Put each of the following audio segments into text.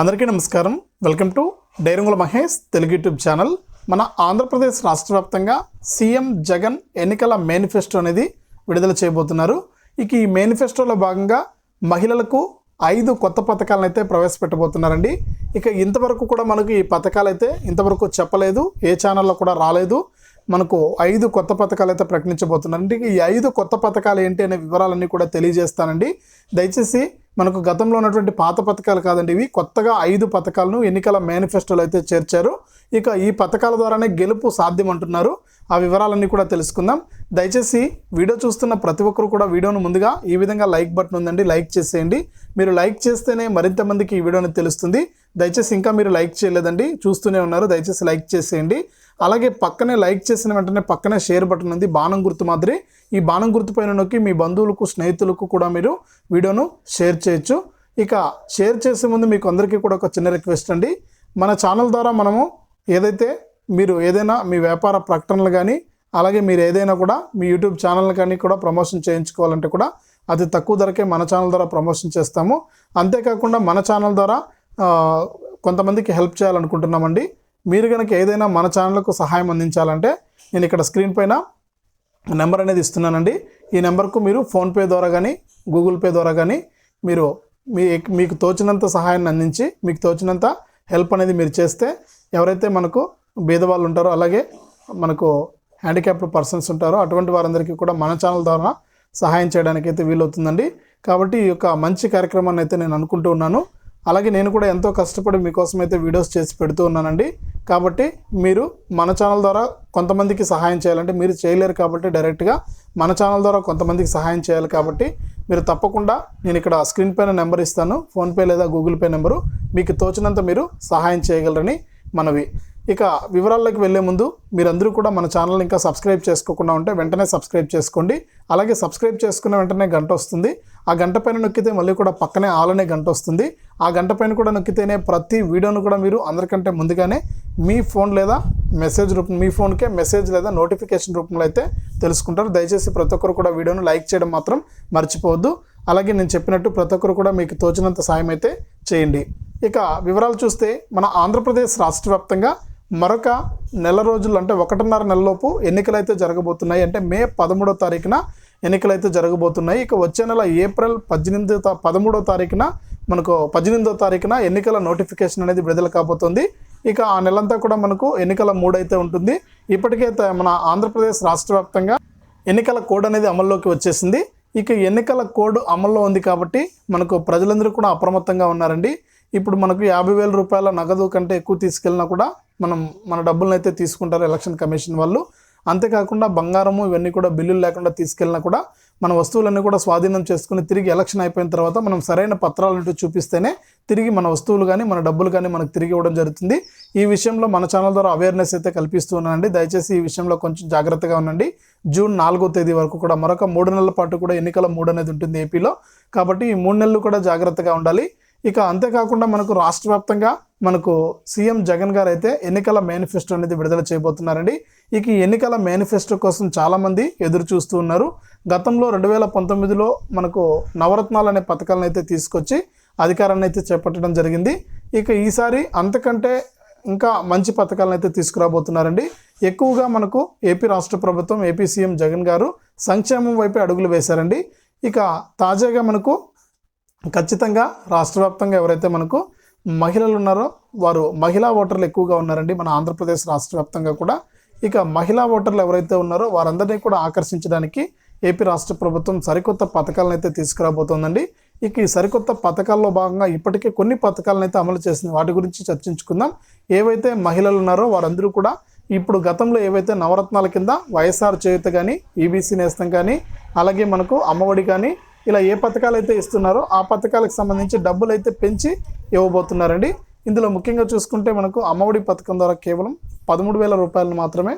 అందరికీ నమస్కారం. Welcome to డైరంగుల మహేష్ తెలుగు యూట్యూబ్ ఛానల్. మన ఆంధ్రప్రదేశ్ రాష్ట్ర వ్యాప్తంగా సీఎం జగన్ ఎన్నికల మేనిఫెస్టో అనేది విడుదల చేయబోతున్నారు. ఇక ఈ మేనిఫెస్టోలో భాగంగా మహిళలకు ఐదు కొత్త పథకాలను అయితే ప్రవేశపెట్టబోతున్నారండి. ఇక ఇంతవరకు కూడా మనకు ఈ పథకాలు అయితే ఇంతవరకు చెప్పలేదు. ఏ ఛానల్లో కూడా రాలేదు. మనకు ఐదు కొత్త పథకాలు అయితే ప్రకటించబోతున్నారండి ఈ ఐదు కొత్త పథకాలు ఏంటి అనే వివరాలన్నీ కూడా తెలియజేస్తానండి. దయచేసి మనకు గతంలో ఉన్నటువంటి పాత పథకాలు కాదండి ఇవి కొత్తగా ఐదు పథకాలను ఎన్నికల మేనిఫెస్టోలో అయితే చేర్చారు. ఇక ఈ పథకాల ద్వారానే గెలుపు సాధ్యం అంటున్నారు. ఆ వివరాలన్నీ కూడా తెలుసుకుందాం. దయచేసి వీడియో చూస్తున్న ప్రతి ఒక్కరు కూడా వీడియోను ముందుగా ఈ విధంగా లైక్ బటన్ ఉందండి లైక్ చేసేయండి. మీరు లైక్ చేస్తేనే మరింత మందికి ఈ వీడియోని తెలుస్తుంది. దయచేసి ఇంకా మీరు లైక్ చేయలేదండి చూస్తూనే ఉన్నారు. దయచేసి లైక్ చేసేయండి. అలాగే పక్కనే లైక్ చేసిన వెంటనే పక్కనే షేర్ బటన్ ఉంది బాణం గుర్తు మాదిరి. ఈ బాణం గుర్తు పైన నొక్కి మీ బంధువులకు స్నేహితులకు కూడా మీరు వీడియోను షేర్ చేయొచ్చు. ఇక షేర్ చేసే ముందు మీకు అందరికీ కూడా ఒక చిన్న రిక్వెస్ట్ అండి. మన ఛానల్ ద్వారా మనము ఏదైతే మీరు ఏదైనా మీ వ్యాపార ప్రకటనలు కానీ అలాగే మీరు ఏదైనా కూడా మీ యూట్యూబ్ ఛానల్ కానీ కూడా ప్రమోషన్ చేయించుకోవాలంటే కూడా అతి తక్కువ ధరకే మన ఛానల్ ద్వారా ప్రమోషన్ చేస్తాము. అంతేకాకుండా మన ఛానల్ ద్వారా కొంతమందికి హెల్ప్ చేయాలనుకుంటున్నామండి. మీరు కనుక ఏదైనా మన ఛానల్కు సహాయం అందించాలంటే నేను ఇక్కడ స్క్రీన్ పైన నెంబర్ అనేది ఇస్తున్నానండి. ఈ నెంబర్కు మీరు ఫోన్పే ద్వారా కానీ గూగుల్ పే ద్వారా కానీ మీరు మీ మీకు తోచినంత సహాయాన్ని అందించి మీకు తోచినంత హెల్ప్ అనేది మీరు చేస్తే ఎవరైతే మనకు బీదవాళ్ళు ఉంటారో అలాగే మనకు హ్యాండిక్యాప్డ్ పర్సన్స్ ఉంటారో అటువంటి వారందరికీ కూడా మన ఛానల్ ద్వారా సహాయం చేయడానికి అయితే వీలవుతుందండి. కాబట్టి ఈ యొక్క మంచి కార్యక్రమాన్ని అయితే నేను అనుకుంటూ ఉన్నాను. అలాగే నేను కూడా ఎంతో కష్టపడి మీకోసం అయితే వీడియోస్ చేసి పెడుతూ ఉన్నానండి. కాబట్టి మీరు మన ఛానల్ ద్వారా కొంతమందికి సహాయం చేయాలంటే మీరు చేయలేరు కాబట్టి డైరెక్ట్గా మన ఛానల్ ద్వారా కొంతమందికి సహాయం చేయాలి కాబట్టి మీరు తప్పకుండా నేను ఇక్కడ స్క్రీన్ పైన నెంబర్ ఇస్తాను ఫోన్పే లేదా గూగుల్ పే నెంబరు. మీకు తోచినంత మీరు సహాయం చేయగలరని మనవి. ఇక వివరాల్లోకి వెళ్ళే ముందు మీరందరూ కూడా మన ఛానల్ ఇంకా సబ్స్క్రైబ్ చేసుకోకుండా ఉంటే వెంటనే సబ్స్క్రైబ్ చేసుకోండి. అలాగే సబ్స్క్రైబ్ చేసుకున్న వెంటనే గంట వస్తుంది. ఆ గంట పైన నొక్కితే మళ్ళీ కూడా పక్కనే ఆల్ అనే గంట వస్తుంది. ఆ గంట పైన కూడా నొక్కితేనే ప్రతి వీడియోను కూడా మీరు అందరికంటే ముందుగానే మీ ఫోన్ లేదా మెసేజ్ రూపం మీ ఫోన్కే మెసేజ్ లేదా నోటిఫికేషన్ రూపంలో అయితే తెలుసుకుంటారు. దయచేసి ప్రతి ఒక్కరు కూడా వీడియోను లైక్ చేయడం మాత్రం మర్చిపోవద్దు. అలాగే నేను చెప్పినట్టు ప్రతి ఒక్కరు కూడా మీకు తోచినంత సాయం అయితే చేయండి. ఇక వివరాలు చూస్తే మన ఆంధ్రప్రదేశ్ రాష్ట్ర వ్యాప్తంగా మరొక నెల రోజులు అంటే ఒకటిన్నర నెలలోపు ఎన్నికలు అయితే జరగబోతున్నాయి అంటే మే పదమూడో తారీఖున ఎన్నికలు అయితే జరగబోతున్నాయి. ఇక వచ్చే నెల ఏప్రిల్ పద్దెనిమిది పదమూడో తారీఖున మనకు పద్దెనిమిదో తారీఖున ఎన్నికల నోటిఫికేషన్ అనేది విడుదల కాబోతుంది. ఇక ఆ నెలంతా కూడా మనకు ఎన్నికల మూడైతే అయితే ఉంటుంది. ఇప్పటికే మన ఆంధ్రప్రదేశ్ రాష్ట్ర వ్యాప్తంగా ఎన్నికల కోడ్ అనేది అమల్లోకి వచ్చేసింది. ఇక ఎన్నికల కోడ్ అమల్లో ఉంది కాబట్టి మనకు ప్రజలందరూ కూడా అప్రమత్తంగా ఉన్నారండి. ఇప్పుడు మనకు యాభై వేల రూపాయల నగదు కంటే ఎక్కువ తీసుకెళ్ళినా కూడా మనం మన డబ్బులను అయితే తీసుకుంటారు ఎలక్షన్ కమిషన్ వాళ్ళు. అంతేకాకుండా బంగారము ఇవన్నీ కూడా బిల్లులు లేకుండా తీసుకెళ్ళినా కూడా మన వస్తువులన్నీ కూడా స్వాధీనం చేసుకుని తిరిగి ఎలక్షన్ అయిపోయిన తర్వాత మనం సరైన పత్రాలు చూపిస్తేనే తిరిగి మన వస్తువులు కానీ మన డబ్బులు కానీ మనకు తిరిగి ఇవ్వడం జరుగుతుంది. ఈ విషయంలో మన ఛానల్ ద్వారా అవేర్నెస్ అయితే కల్పిస్తూ ఉన్నానండి. దయచేసి ఈ విషయంలో కొంచెం జాగ్రత్తగా ఉండండి. జూన్ నాలుగో తేదీ వరకు కూడా మరొక మూడు నెలల పాటు కూడా ఎన్నికల మూడు అనేది ఉంటుంది ఏపీలో. కాబట్టి ఈ మూడు నెలలు కూడా జాగ్రత్తగా ఉండాలి. ఇక అంతేకాకుండా మనకు రాష్ట్ర వ్యాప్తంగా మనకు సీఎం జగన్ గారు అయితే ఎన్నికల మేనిఫెస్టో అనేది విడుదల చేయబోతున్నారండి. ఇక ఈ ఎన్నికల మేనిఫెస్టో కోసం చాలామంది ఎదురు చూస్తూ ఉన్నారు. గతంలో రెండు వేల పంతొమ్మిదిలో మనకు నవరత్నాలు అనే పథకాలను అయితే తీసుకొచ్చి అధికారాన్ని అయితే చేపట్టడం జరిగింది. ఇక ఈసారి అంతకంటే ఇంకా మంచి పథకాలను అయితే తీసుకురాబోతున్నారండి. ఎక్కువగా మనకు ఏపీ రాష్ట్ర ప్రభుత్వం ఏపీ సీఎం జగన్ గారు సంక్షేమం వైపే అడుగులు వేశారండి. ఇక తాజాగా మనకు ఖచ్చితంగా రాష్ట్ర వ్యాప్తంగా ఎవరైతే మనకు మహిళలు ఉన్నారో వారు మహిళా ఓటర్లు ఎక్కువగా ఉన్నారండి. మన ఆంధ్రప్రదేశ్ రాష్ట్ర వ్యాప్తంగా కూడా ఇక మహిళా ఓటర్లు ఎవరైతే ఉన్నారో వారందరినీ కూడా ఆకర్షించడానికి ఏపీ రాష్ట్ర ప్రభుత్వం సరికొత్త పథకాలను అయితే తీసుకురాబోతోందండి. ఇక ఈ సరికొత్త పథకాల్లో భాగంగా ఇప్పటికే కొన్ని పథకాలను అయితే అమలు చేసింది. వాటి గురించి చర్చించుకుందాం. ఏవైతే మహిళలు ఉన్నారో వారందరూ కూడా ఇప్పుడు గతంలో ఏవైతే నవరత్నాల కింద వైఎస్ఆర్ చేయుత కానీ ఈబీసీ నేస్తం కానీ అలాగే మనకు అమ్మఒడి కానీ ఇలా ఏ పథకాలు అయితే ఇస్తున్నారో ఆ పథకాలకు సంబంధించి డబ్బులు అయితే పెంచి ఇవ్వబోతున్నారండి. ఇందులో ముఖ్యంగా చూసుకుంటే మనకు అమ్మఒడి పథకం ద్వారా కేవలం పదమూడు వేల రూపాయలు మాత్రమే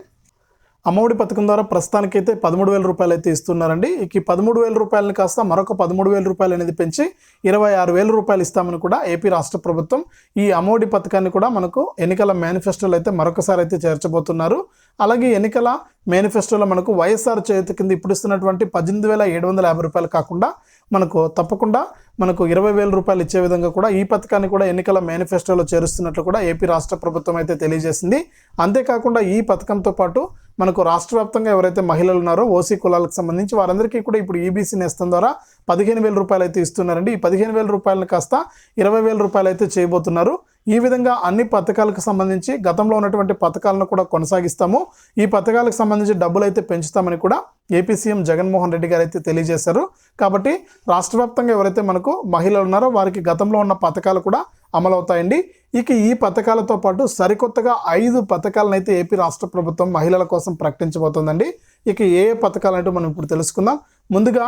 అమ్మఒడి పథకం ద్వారా ప్రస్తుతానికైతే పదమూడు వేల రూపాయలు అయితే ఇస్తున్నారండి. ఇక ఈ పదమూడు వేల రూపాయలని కాస్త మరొక పదమూడు వేల రూపాయలు అనేది పెంచి ఇరవై ఆరు వేల రూపాయలు ఇస్తామని కూడా ఏపీ రాష్ట్ర ప్రభుత్వం ఈ అమ్మఒడి పథకాన్ని కూడా మనకు ఎన్నికల మేనిఫెస్టోలో అయితే మరొకసారి అయితే చేర్చబోతున్నారు. అలాగే ఎన్నికల మేనిఫెస్టోలో మనకు వైఎస్ఆర్ చేతి కింద ఇప్పుడు ఇస్తున్నటువంటి పద్దెనిమిది వేల ఏడు వందల యాభై రూపాయలు కాకుండా మనకు తప్పకుండా మనకు ఇరవై వేల రూపాయలు ఇచ్చే విధంగా కూడా ఈ పథకాన్ని కూడా ఎన్నికల మేనిఫెస్టోలో చేరుస్తున్నట్లు కూడా ఏపీ రాష్ట్ర ప్రభుత్వం అయితే తెలియజేసింది. అంతేకాకుండా ఈ పథకంతో పాటు మనకు రాష్ట్ర వ్యాప్తంగా ఎవరైతే మహిళలు ఉన్నారో ఓసీ కులాలకు సంబంధించి వారందరికీ కూడా ఇప్పుడు ఈబీసీ నేస్తం ద్వారా పదిహేను వేల రూపాయలు అయితే ఇస్తున్నారండి. ఈ పదిహేను వేల రూపాయలను కాస్త ఇరవై వేల రూపాయలు అయితే చేయబోతున్నారు. ఈ విధంగా అన్ని పథకాలకు సంబంధించి గతంలో ఉన్నటువంటి పథకాలను కూడా కొనసాగిస్తాము. ఈ పథకాలకు సంబంధించి డబ్బులు అయితే పెంచుతామని కూడా ఏపీ సీఎం జగన్మోహన్ రెడ్డి గారు అయితే తెలియజేశారు. కాబట్టి రాష్ట్ర వ్యాప్తంగా ఎవరైతే మనకు మహిళలు ఉన్నారో వారికి గతంలో ఉన్న పథకాలు కూడా అమలవుతాయండి. ఇక ఈ పథకాలతో పాటు సరికొత్తగా ఐదు పథకాలను అయితే ఏపీ రాష్ట్ర ప్రభుత్వం మహిళల కోసం ప్రకటించబోతోందండి. ఇక ఏ ఏ పథకాలు అంటే మనం ఇప్పుడు తెలుసుకుందాం. ముందుగా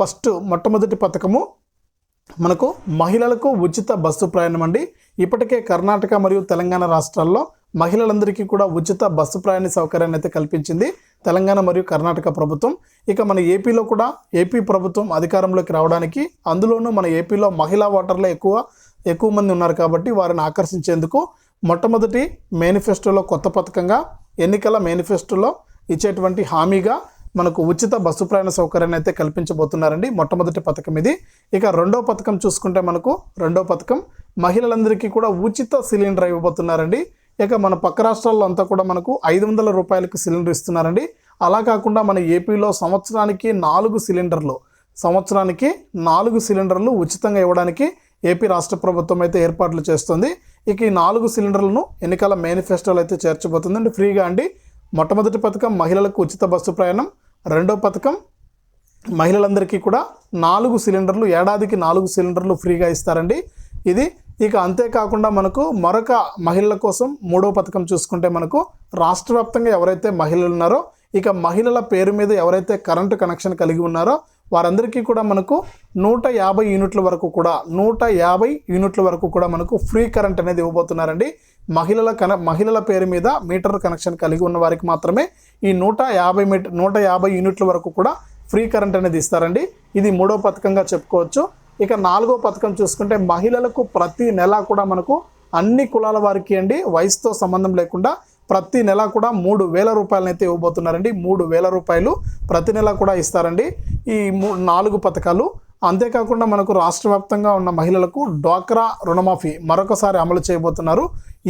ఫస్ట్ మొట్టమొదటి పథకము మనకు మహిళలకు ఉచిత బస్సు ప్రయాణం అండి. ఇప్పటికే కర్ణాటక మరియు తెలంగాణ రాష్ట్రాల్లో మహిళలందరికీ కూడా ఉచిత బస్సు ప్రయాణ సౌకర్యాన్ని అయితే కల్పించింది తెలంగాణ మరియు కర్ణాటక ప్రభుత్వం. ఇక మన ఏపీలో కూడా ఏపీ ప్రభుత్వం అధికారంలోకి రావడానికి అందులోనూ మన ఏపీలో మహిళా ఓటర్లే ఎక్కువ. ఎక్కువ మంది ఉన్నారు కాబట్టి వారిని ఆకర్షించేందుకు మొట్టమొదటి మేనిఫెస్టోలో కొత్త పథకంగా ఎన్నికల మేనిఫెస్టోలో ఇచ్చేటువంటి హామీగా మనకు ఉచిత బస్సు ప్రయాణ సౌకర్యాన్ని అయితే కల్పించబోతున్నారండి మొట్టమొదటి పథకం ఇది. ఇక రెండో పథకం చూసుకుంటే మనకు రెండో పథకం మహిళలందరికీ కూడా ఉచిత సిలిండర్ ఇవ్వబోతున్నారండి. ఇక మన పక్క రాష్ట్రాల్లో అంతా కూడా మనకు ఐదు వందల రూపాయలకు సిలిండర్ ఇస్తున్నారండి. అలా కాకుండా మన ఏపీలో సంవత్సరానికి నాలుగు సిలిండర్లు సంవత్సరానికి నాలుగు సిలిండర్లు ఉచితంగా ఇవ్వడానికి ఏపీ రాష్ట్ర ప్రభుత్వం అయితే ఏర్పాట్లు చేస్తుంది. ఇక ఈ నాలుగు సిలిండర్లను ఎన్నికల మేనిఫెస్టోలో అయితే చేర్చబోతుందండి ఫ్రీగా అండి. మొట్టమొదటి పథకం మహిళలకు ఉచిత బస్సు ప్రయాణం. రెండో పథకం మహిళలందరికీ కూడా నాలుగు సిలిండర్లు ఏడాదికి నాలుగు సిలిండర్లు ఫ్రీగా ఇస్తారండి. ఇది ఇక అంతేకాకుండా మనకు మరొక మహిళల కోసం మూడో పథకం చూసుకుంటే మనకు రాష్ట్ర వ్యాప్తంగా ఎవరైతే మహిళలు ఉన్నారో ఇక మహిళల పేరు మీద ఎవరైతే కరెంటు కనెక్షన్ కలిగి ఉన్నారో వారందరికీ కూడా మనకు నూట యాభై యూనిట్ల వరకు కూడా నూట యాభై యూనిట్ల వరకు కూడా మనకు ఫ్రీ కరెంట్ అనేది ఇవ్వబోతున్నారండి. మహిళల కన మహిళల పేరు మీద మీటర్ కనెక్షన్ కలిగి ఉన్న వారికి మాత్రమే ఈ నూట యాభై మీటర్ నూట యాభై యూనిట్ల వరకు కూడా ఫ్రీ కరెంట్ అనేది ఇస్తారండి. ఇది మూడో పథకంగా చెప్పుకోవచ్చు. ఇక నాలుగో పథకం చూసుకుంటే మహిళలకు ప్రతి నెల కూడా మనకు అన్ని కులాల వారికి అండి వయసుతో సంబంధం లేకుండా ప్రతి నెల కూడా మూడు వేల రూపాయలనైతే ఇవ్వబోతున్నారండి. మూడు వేల రూపాయలు ప్రతి నెల కూడా ఇస్తారండి. ఈ మూ నాలుగు పథకాలు. అంతేకాకుండా మనకు రాష్ట్ర వ్యాప్తంగా ఉన్న మహిళలకు డ్వాక్రా రుణమాఫీ మరొకసారి అమలు చేయబోతున్నారు.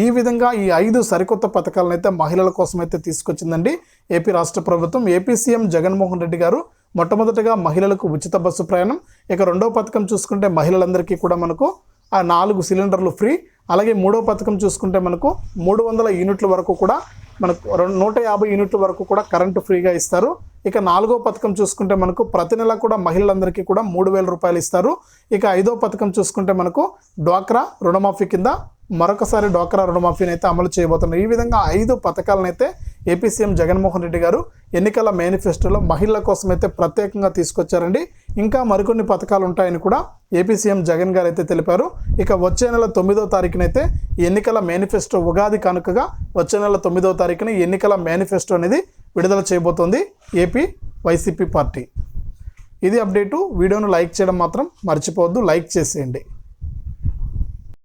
ఈ విధంగా ఈ ఐదు సరికొత్త పథకాలను అయితే మహిళల కోసం అయితే తీసుకొచ్చిందండి ఏపీ రాష్ట్ర ప్రభుత్వం. ఏపీ సీఎం జగన్మోహన్ రెడ్డి గారు మొట్టమొదటగా మహిళలకు ఉచిత బస్సు ప్రయాణం. ఇక రెండో పథకం చూసుకుంటే మహిళలందరికీ కూడా మనకు ఆ నాలుగు సిలిండర్లు ఫ్రీ. అలాగే మూడో పథకం చూసుకుంటే మనకు మూడు వందల యూనిట్ల వరకు కూడా మనకు రెండు నూట యాభై యూనిట్ల వరకు కూడా కరెంటు ఫ్రీగా ఇస్తారు. ఇక నాలుగో పథకం చూసుకుంటే మనకు ప్రతి నెల కూడా మహిళలందరికీ కూడా మూడు వేల రూపాయలు ఇస్తారు. ఇక ఐదో పథకం చూసుకుంటే మనకు డ్వాక్రా రుణమాఫీ కింద మరొకసారి డ్వాక్రా రుణమాఫీని అయితే అమలు చేయబోతున్నారు ఈ విధంగా ఐదు పథకాలను అయితే ఏపీ సీఎం జగన్మోహన్ రెడ్డి గారు ఎన్నికల మేనిఫెస్టోలో మహిళల కోసం అయితే ప్రత్యేకంగా తీసుకొచ్చారండి. ఇంకా మరికొన్ని పథకాలు ఉంటాయని కూడా ఏపీ సీఎం జగన్ గారు అయితే తెలిపారు. ఇక వచ్చే నెల తొమ్మిదో తారీఖునైతే ఎన్నికల మేనిఫెస్టో ఉగాది కానుకగా వచ్చే నెల తొమ్మిదో తారీఖున ఎన్నికల మేనిఫెస్టో అనేది విడుదల చేయబోతోంది ఏపీ వైసీపీ పార్టీ. ఇది అప్డేటు. వీడియోను లైక్ చేయడం మాత్రం మర్చిపోవద్దు. లైక్ చేసేయండి.